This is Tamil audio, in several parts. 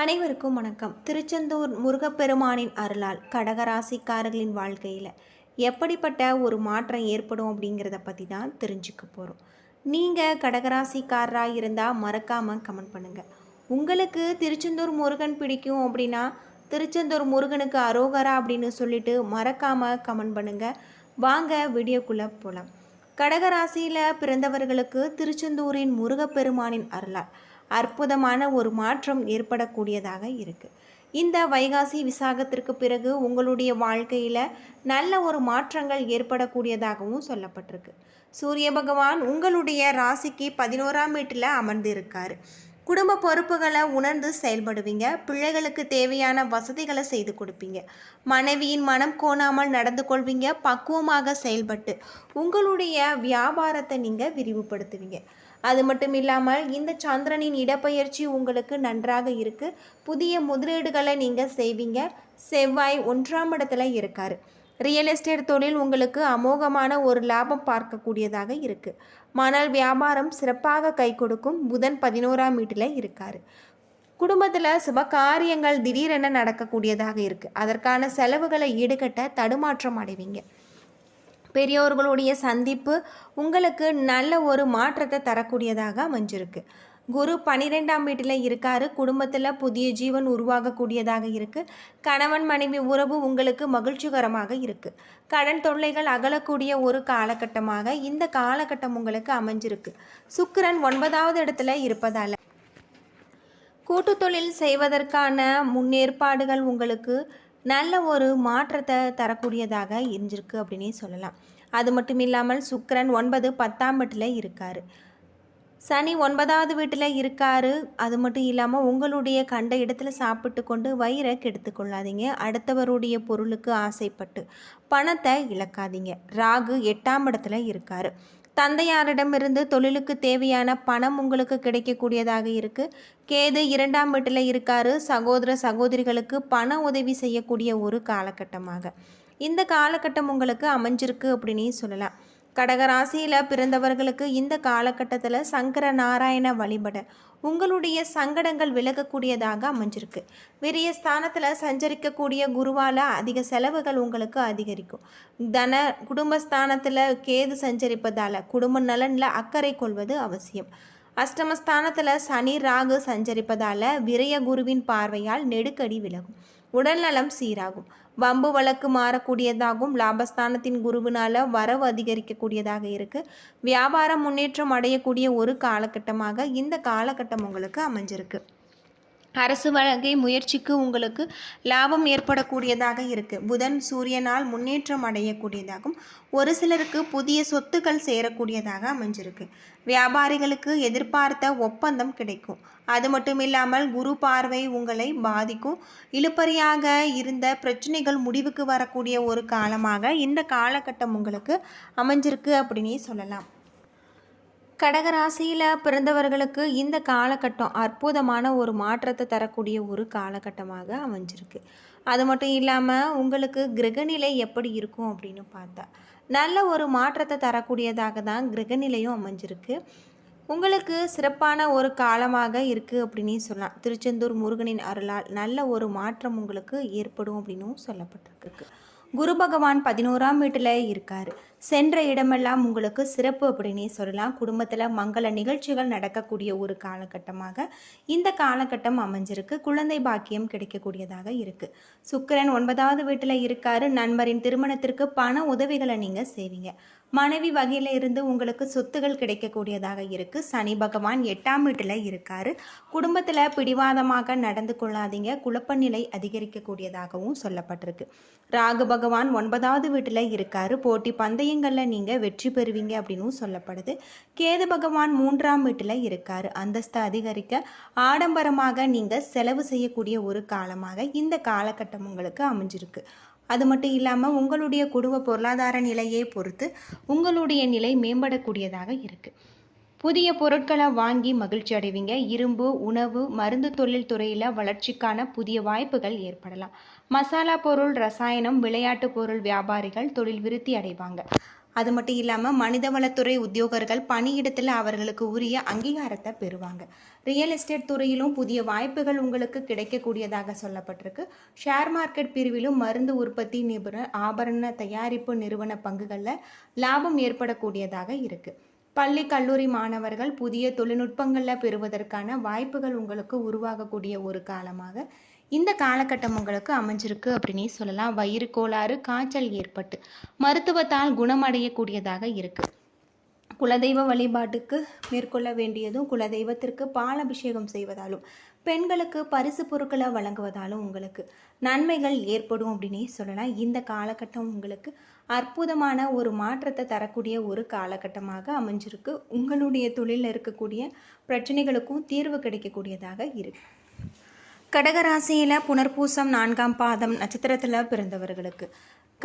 அனைவருக்கும் வணக்கம். திருச்செந்தூர் முருகப்பெருமானின் அருளால் கடகராசிக்காரர்களின் வாழ்க்கையில் எப்படிப்பட்ட ஒரு மாற்றம் ஏற்படும் அப்படிங்கிறத பற்றி தான் தெரிஞ்சுக்க போகிறோம் நீங்கள் கடகராசிக்காரராக இருந்தால் மறக்காமல் கமெண்ட் பண்ணுங்கள் உங்களுக்கு திருச்செந்தூர் முருகன் பிடிக்கும் அப்படின்னா திருச்செந்தூர் முருகனுக்கு அரோகரா அப்படின்னு சொல்லிட்டு மறக்காமல் கமெண்ட் பண்ணுங்கள் வாங்க வீடியோக்குள்ளே போகலாம் கடகராசியில் பிறந்தவர்களுக்கு திருச்செந்தூரின் முருகப்பெருமானின் அருளால் அற்புதமான ஒரு மாற்றம் ஏற்படக்கூடியதாக இருக்குது இந்த வைகாசி விசாகத்திற்கு பிறகு உங்களுடைய வாழ்க்கையில் நல்ல ஒரு மாற்றங்கள் ஏற்படக்கூடியதாகவும் சொல்லப்பட்டிருக்கு. சூரிய பகவான் உங்களுடைய ராசிக்கு பதினோராம் வீட்டில் அமர்ந்திருக்கார். குடும்ப பொறுப்புகளை உணர்ந்து செயல்படுவீங்க. பிள்ளைகளுக்கு தேவையான வசதிகளை செய்து கொடுப்பீங்க. மனைவியின் மனம் கோணாமல் நடந்து கொள்வீங்க. பக்குவமாக செயல்பட்டு உங்களுடைய வியாபாரத்தை நீங்கள் விரிவுபடுத்துவீங்க. அது மட்டும் இல்லாமல் இந்த சந்திரனின் இடப்பெயர்ச்சி உங்களுக்கு நன்றாக இருக்குது புதிய முதலீடுகளை நீங்கள் செய்வீங்க. செவ்வாய் ஒன்றாம் இடத்துல இருக்காரு. ரியல் எஸ்டேட் தொழில் உங்களுக்கு அமோகமான ஒரு லாபம் பார்க்கக்கூடியதாக இருக்குது மணல் வியாபாரம் சிறப்பாக கை கொடுக்கும் புதன் பதினோராம் வீட்டில் இருக்கார். குடும்பத்தில் சுப காரியங்கள் திடீரென நடக்கக்கூடியதாக இருக்குது அதற்கான செலவுகளை ஈடுகட்ட தடுமாற்றம் அடைவீங்க. பெரியோர்களுடைய சந்திப்பு உங்களுக்கு நல்ல ஒரு மாற்றத்தை தரக்கூடியதாக அமைஞ்சிருக்கு. குரு பன்னிரெண்டாம் வீட்டில் இருக்காரு. குடும்பத்தில் புதிய ஜீவன் உருவாகக்கூடியதாக இருக்குது கணவன் மனைவி உறவு உங்களுக்கு மகிழ்ச்சிகரமாக இருக்குது கடன் தொல்லைகள் அகலக்கூடிய ஒரு காலகட்டமாக இந்த காலகட்டம் உங்களுக்கு அமைஞ்சிருக்கு. சுக்கிரன் ஒன்பதாவது இடத்துல இருப்பதால். கூட்டு தொழில் செய்வதற்கான முன்னேற்பாடுகள் உங்களுக்கு நல்ல ஒரு மாற்றத்தை தரக்கூடியதாக இருந்திருக்கு அப்படின்னே சொல்லலாம். அது மட்டும் இல்லாமல் சுக்கரன் ஒன்பது பத்தாம் வீட்டில் இருக்கார். சனி ஒன்பதாவது வீட்டில் இருக்காரு. அது மட்டும் இல்லாமல் உங்களுடைய கண்ட இடத்துல சாப்பிட்டு கொண்டு வயிறை கெடுத்து கொள்ளாதீங்க. அடுத்தவருடைய பொருளுக்கு ஆசைப்பட்டு பணத்தை இழக்காதீங்க. ராகு எட்டாம் இடத்துல இருக்காரு. தந்தையாரிடமிருந்து தொழிலுக்கு தேவையான பணம் உங்களுக்கு கிடைக்கக்கூடியதாக இருக்குது கேது இரண்டாம் வீட்டில் இருக்காரு. சகோதர சகோதரிகளுக்கு பண உதவி செய்யக்கூடிய ஒரு காலகட்டமாக. இந்த காலகட்டம் உங்களுக்கு அமைஞ்சிருக்கு அப்படின்னு சொல்லலாம். கடகராசியில் பிறந்தவர்களுக்கு இந்த காலகட்டத்தில் சங்கர நாராயண வழிபட உங்களுடைய சங்கடங்கள் விலகக்கூடியதாக அமைஞ்சிருக்கு. விரிய ஸ்தானத்தில் சஞ்சரிக்கக்கூடிய குருவால் அதிக செலவுகள் உங்களுக்கு அதிகரிக்கும். தன குடும்பஸ்தானத்தில் கேது சஞ்சரிப்பதால் குடும்ப நலனில் அக்கறை கொள்வது அவசியம். அஷ்டமஸ்தானத்தில் சனி ராகு சஞ்சரிப்பதால் விரய குருவின் பார்வையால் நெடுக்கடி விலகும். உடல்நலம் சீராகும். வம்பு வழக்கு மாறக்கூடியதாகும் லாபஸ்தானத்தின் குருவினால் வரவு அதிகரிக்கக்கூடியதாக இருக்குது வியாபாரம் முன்னேற்றம் அடையக்கூடிய ஒரு காலகட்டமாக இந்த காலகட்டம் உங்களுக்கு அமைஞ்சிருக்கு. அரசு வழங்கை முயற்சிக்கு உங்களுக்கு லாபம் ஏற்படக்கூடியதாக இருக்குது புதன் சூரியனால் முன்னேற்றம் அடையக்கூடியதாகும். ஒரு சிலருக்கு புதிய சொத்துக்கள் சேரக்கூடியதாக அமைஞ்சிருக்கு. வியாபாரிகளுக்கு எதிர்பார்த்த ஒப்பந்தம் கிடைக்கும். அது மட்டும் இல்லாமல் குரு பார்வை உங்களை பாதிக்கும். இழுப்பறியாக இருந்த பிரச்சனைகள் முடிவுக்கு வரக்கூடிய ஒரு காலமாக இந்த காலகட்டம் உங்களுக்கு அமைஞ்சிருக்கு அப்படின்னே சொல்லலாம். கடகராசியில் பிறந்தவர்களுக்கு இந்த காலகட்டம் அற்புதமான ஒரு மாற்றத்தை தரக்கூடிய ஒரு காலகட்டமாக அமைஞ்சிருக்கு. அது மட்டும் இல்லாமல் உங்களுக்கு கிரகநிலை எப்படி இருக்கும் அப்படின்னு பார்த்தா நல்ல ஒரு மாற்றத்தை தரக்கூடியதாக தான் கிரகநிலையும் அமைஞ்சிருக்கு. உங்களுக்கு சிறப்பான ஒரு காலமாக இருக்குது அப்படின்னு சொல்லலாம். திருச்செந்தூர் முருகனின் அருளால் நல்ல ஒரு மாற்றம் உங்களுக்கு ஏற்படும் அப்படின்னும் சொல்லப்பட்டிருக்கு. குரு பகவான் பதினோராம் வீட்டில் இருக்கார். சென்ற இடமெல்லாம் உங்களுக்கு சிறப்பு அப்படின்னே சொல்லலாம். குடும்பத்தில் மங்கள நிகழ்ச்சிகள் நடக்கக்கூடிய ஒரு காலகட்டமாக இந்த காலகட்டம் அமைஞ்சிருக்கு. குழந்தை பாக்கியம் கிடைக்கக்கூடியதாக இருக்குது சுக்கரன் ஒன்பதாவது வீட்டில் இருக்காரு. நண்பரின் திருமணத்திற்கு பண உதவிகளை நீங்கள் செய்வீங்க. மனைவி வகையில் இருந்து உங்களுக்கு சொத்துகள் கிடைக்கக்கூடியதாக இருக்குது சனி பகவான் எட்டாம் வீட்டில் இருக்காரு. குடும்பத்தில் பிடிவாதமாக நடந்து கொள்ளாதீங்க. குழப்ப நிலை அதிகரிக்கக்கூடியதாகவும் சொல்லப்பட்டிருக்கு. ராகு பகவான் ஒன்பதாவது வீட்டில் இருக்காரு. போட்டி பந்தயங்களில் நீங்கள் வெற்றி பெறுவீங்க அப்படின்னும் சொல்லப்படுது. கேது பகவான் மூன்றாம் வீட்டில் இருக்கார். அந்தஸ்து அதிகரிக்க ஆடம்பரமாக நீங்கள் செலவு செய்யக்கூடிய ஒரு காலமாக இந்த காலகட்டம் உங்களுக்கு அமைஞ்சிருக்கு. அது மட்டும் இல்லாமல் உங்களுடைய குடும்ப பொருளாதார நிலையை பொறுத்து உங்களுடைய நிலை மேம்படக்கூடியதாக இருக்குது புதிய பொருட்களை வாங்கி மகிழ்ச்சி அடைவீங்க. இரும்பு உணவு மருந்து தொழில் துறையில் வளர்ச்சிக்கான புதிய வாய்ப்புகள் ஏற்படலாம். மசாலா பொருள் ரசாயனம் விளையாட்டு பொருள் வியாபாரிகள் தொழில் விருத்தி அடைவாங்க. அது மட்டும் இல்லாமல் மனிதவளத்துறை உத்தியோகர்கள் பணியிடத்தில் அவர்களுக்கு உரிய அங்கீகாரத்தை பெறுவாங்க. ரியல் எஸ்டேட் துறையிலும் புதிய வாய்ப்புகள் உங்களுக்கு கிடைக்கக்கூடியதாக சொல்லப்பட்டிருக்கு. ஷேர் மார்க்கெட் பிரிவிலும் மருந்து உற்பத்தி நிபுணர் ஆபரண தயாரிப்பு நிறுவன பங்குகளில் லாபம் ஏற்படக்கூடியதாக இருக்குது பள்ளி கல்லூரி மாணவர்கள் புதிய தொழில்நுட்பங்களில் பெறுவதற்கான வாய்ப்புகள் உங்களுக்கு உருவாகக்கூடிய ஒரு காலமாக இந்த காலகட்டம் உங்களுக்கு அமைஞ்சிருக்கு அப்படின்னே சொல்லலாம். வயிறு கோளாறு காய்ச்சல் ஏற்பட்டு மருத்துவத்தால் குணமடையக்கூடியதாக இருக்குது குலதெய்வ வழிபாட்டுக்கு மேற்கொள்ள வேண்டியதும் குலதெய்வத்திற்கு பால் அபிஷேகம் செய்வதாலும் பெண்களுக்கு பரிசு பொருட்களை வழங்குவதாலும் உங்களுக்கு நன்மைகள் ஏற்படும் அப்படின்னே சொல்லலாம். இந்த காலகட்டம் உங்களுக்கு அற்புதமான ஒரு மாற்றத்தை தரக்கூடிய ஒரு காலகட்டமாக அமைஞ்சிருக்கு. உங்களுடைய தொழிலில் இருக்கக்கூடிய பிரச்சனைகளுக்கும் தீர்வு கிடைக்கக்கூடியதாக இருக்கு. கடகராசியில் புனர்பூசம் நான்காம் பாதம் நட்சத்திரத்தில் பிறந்தவர்களுக்கு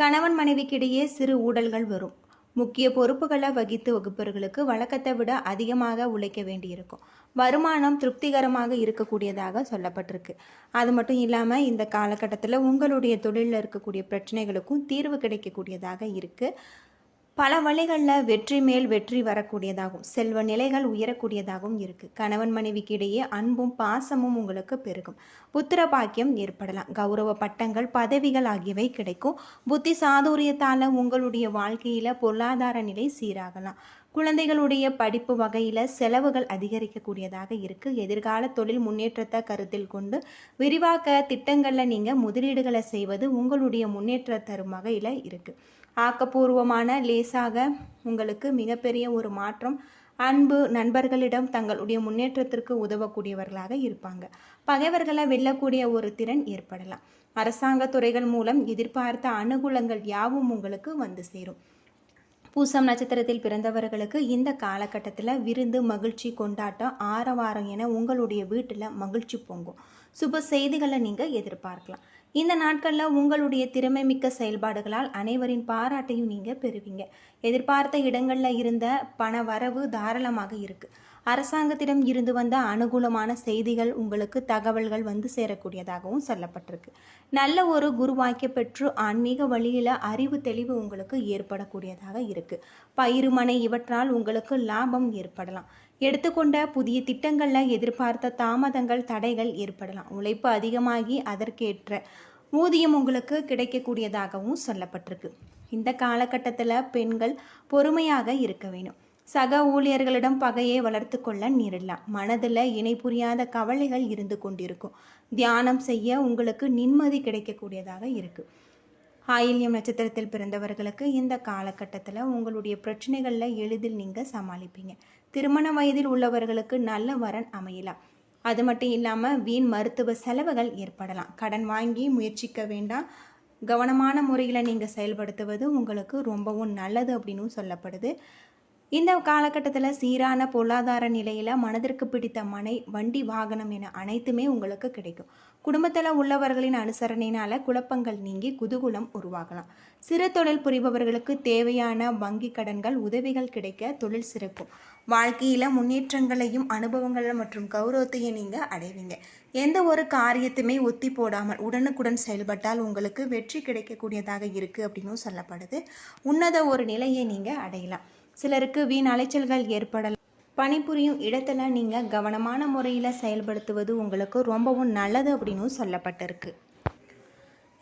கணவன் மனைவிக்கிடையே சிறு ஊடல்கள் வரும். முக்கிய பொறுப்புகளை வகித்து வகுப்பவர்களுக்கு வழக்கத்தை விட அதிகமாக உழைக்க வேண்டியிருக்கும். வருமானம் திருப்திகரமாக இருக்கக்கூடியதாக சொல்லப்பட்டிருக்கு. அது மட்டும் இல்லாமல் இந்த காலகட்டத்தில் உங்களுடைய தொழிலில் இருக்கக்கூடிய பிரச்சனைகளுக்கும் தீர்வு கிடைக்கக்கூடியதாக இருக்குது பல வழிகளில் வெற்றி மேல் வெற்றி வரக்கூடியதாகவும் செல்வ நிலைகள் உயரக்கூடியதாகவும் இருக்குது கணவன் மனைவிக்கு இடையே அன்பும் பாசமும் உங்களுக்கு பெருகும். புத்திர பாக்கியம் ஏற்படலாம். கௌரவ பட்டங்கள் பதவிகள் ஆகியவை கிடைக்கும். புத்தி சாதுரியத்தால் உங்களுடைய வாழ்க்கையில் பொருளாதார நிலை சீராகலாம். குழந்தைகளுடைய படிப்பு வகையில் செலவுகள் அதிகரிக்கக்கூடியதாக இருக்குது எதிர்கால தொழில் முன்னேற்றத்தை கருத்தில் கொண்டு விரிவாக்க திட்டங்களில் நீங்கள் முதலீடுகளை செய்வது உங்களுடைய முன்னேற்ற தரும் வகையில் இருக்குது ஆக்கப்பூர்வமான லேசாக உங்களுக்கு மிகப்பெரிய ஒரு மாற்றம் அன்பு நண்பர்களிடம் தங்களுடைய முன்னேற்றத்திற்கு உதவக்கூடியவர்களாக இருப்பாங்க. பகைவர்களை வெல்லக்கூடிய ஒரு திறன் ஏற்படலாம். அரசாங்க துறைகள் மூலம் எதிர்பார்த்த அனுகூலங்கள் யாவும் உங்களுக்கு வந்து சேரும். பூசம் நட்சத்திரத்தில் பிறந்தவர்களுக்கு இந்த காலகட்டத்தில் விருந்து மகிழ்ச்சி கொண்டாட்டம் ஆரவாரம் என உங்களுடைய வீட்டில் மகிழ்ச்சி பொங்கும். சுப செய்திகளை நீங்கள் எதிர்பார்க்கலாம். இந்த நாட்களில் உங்களுடைய திறமை மிக்க செயல்பாடுகளால் அனைவரின் பாராட்டையும் நீங்கள் பெறுவீங்க. எதிர்பார்த்த இடங்களில் இருந்த பண வரவு தாராளமாக இருக்குது அரசாங்கத்திடம் இருந்து வந்த அனுகூலமான செய்திகள் உங்களுக்கு தகவல்கள் வந்து சேரக்கூடியதாகவும் சொல்லப்பட்டிருக்கு. நல்ல ஒரு குருவாக்கிய பெற்று ஆன்மீக வழியில் அறிவு தெளிவு உங்களுக்கு ஏற்படக்கூடியதாக இருக்குது பயிருமனை இவற்றால் உங்களுக்கு லாபம் ஏற்படலாம். எடுத்துக்கொண்ட புதிய திட்டங்களில் எதிர்பார்த்த தாமதங்கள் தடைகள் ஏற்படலாம். உழைப்பு அதிகமாகி அதற்கேற்ற ஊதியம் உங்களுக்கு கிடைக்கக்கூடியதாகவும் சொல்லப்பட்டிருக்கு. இந்த காலகட்டத்தில் பெண்கள் பொறுமையாக இருக்க வேணும் சக ஊழியர்களிடம் பகையை வளர்த்து கொள்ள நேரிடலாம். மனதில் இணை புரியாத கவலைகள் இருந்து கொண்டிருக்கும். தியானம் செய்ய உங்களுக்கு நிம்மதி கிடைக்கக்கூடியதாக இருக்குது ஆயில்யம் நட்சத்திரத்தில் பிறந்தவர்களுக்கு இந்த காலகட்டத்தில் உங்களுடைய பிரச்சனைகளில் எளிதில் நீங்கள் சமாளிப்பீங்க. திருமண வயதில் உள்ளவர்களுக்கு நல்ல வரன் அமையலாம். அது மட்டும் இல்லாமல் வீண் மருத்துவ செலவுகள் ஏற்படலாம். கடன் வாங்கி முயற்சிக்க வேண்டாம். கவனமான முறையில் நீங்கள் செயல்படுத்துவது உங்களுக்கு ரொம்பவும் நல்லது அப்படின்னு சொல்லப்படுது. இந்த காலகட்டத்தில் சீரான பொருளாதார நிலையில் மனதிற்கு பிடித்த மனை வண்டி வாகனம் என அனைத்துமே உங்களுக்கு கிடைக்கும். குடும்பத்தில் உள்ளவர்களின் அனுசரணையினால் குழப்பங்கள் நீங்கி குதூகுலம் உருவாகலாம். சிறு தொழில் புரிபவர்களுக்கு தேவையான வங்கி கடன்கள் உதவிகள் கிடைக்க தொழில் சிறக்கும். வாழ்க்கையில் முன்னேற்றங்களையும் அனுபவங்கள் மற்றும் கௌரவத்தையும் நீங்கள் அடைவீங்க. எந்த ஒரு காரியத்துமே ஒத்தி போடாமல் உடனுக்குடன் செயல்பட்டால் உங்களுக்கு வெற்றி கிடைக்கக்கூடியதாக இருக்குது அப்படின்னும் சொல்லப்படுது. உன்னத ஒரு நிலையை நீங்கள் அடையலாம். சிலருக்கு வீண் அலைச்சல்கள் ஏற்படலாம். பணிபுரியும் இடத்துல நீங்கள் கவனமான முறையில் செயல்படுத்துவது உங்களுக்கு ரொம்பவும் நல்லது அப்படின்னு சொல்லப்பட்டிருக்கு.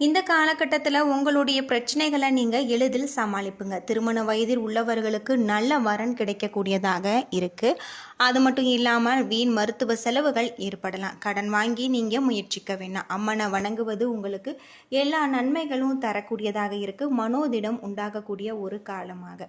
இந்த காலகட்டத்தில் உங்களுடைய பிரச்சனைகளை நீங்கள் எளிதில் சமாளிப்புங்க. திருமண வயதில் உள்ளவர்களுக்கு நல்ல வரன் கிடைக்கக்கூடியதாக இருக்குது அது மட்டும் இல்லாமல் வீண் மருத்துவ செலவுகள் ஏற்படலாம். கடன் வாங்கி நீங்கள் முயற்சிக்க வேண்டாம் அம்மனை வணங்குவது உங்களுக்கு எல்லா நன்மைகளும் தரக்கூடியதாக இருக்குது மனோதிடம் உண்டாகக்கூடிய ஒரு காலமாக.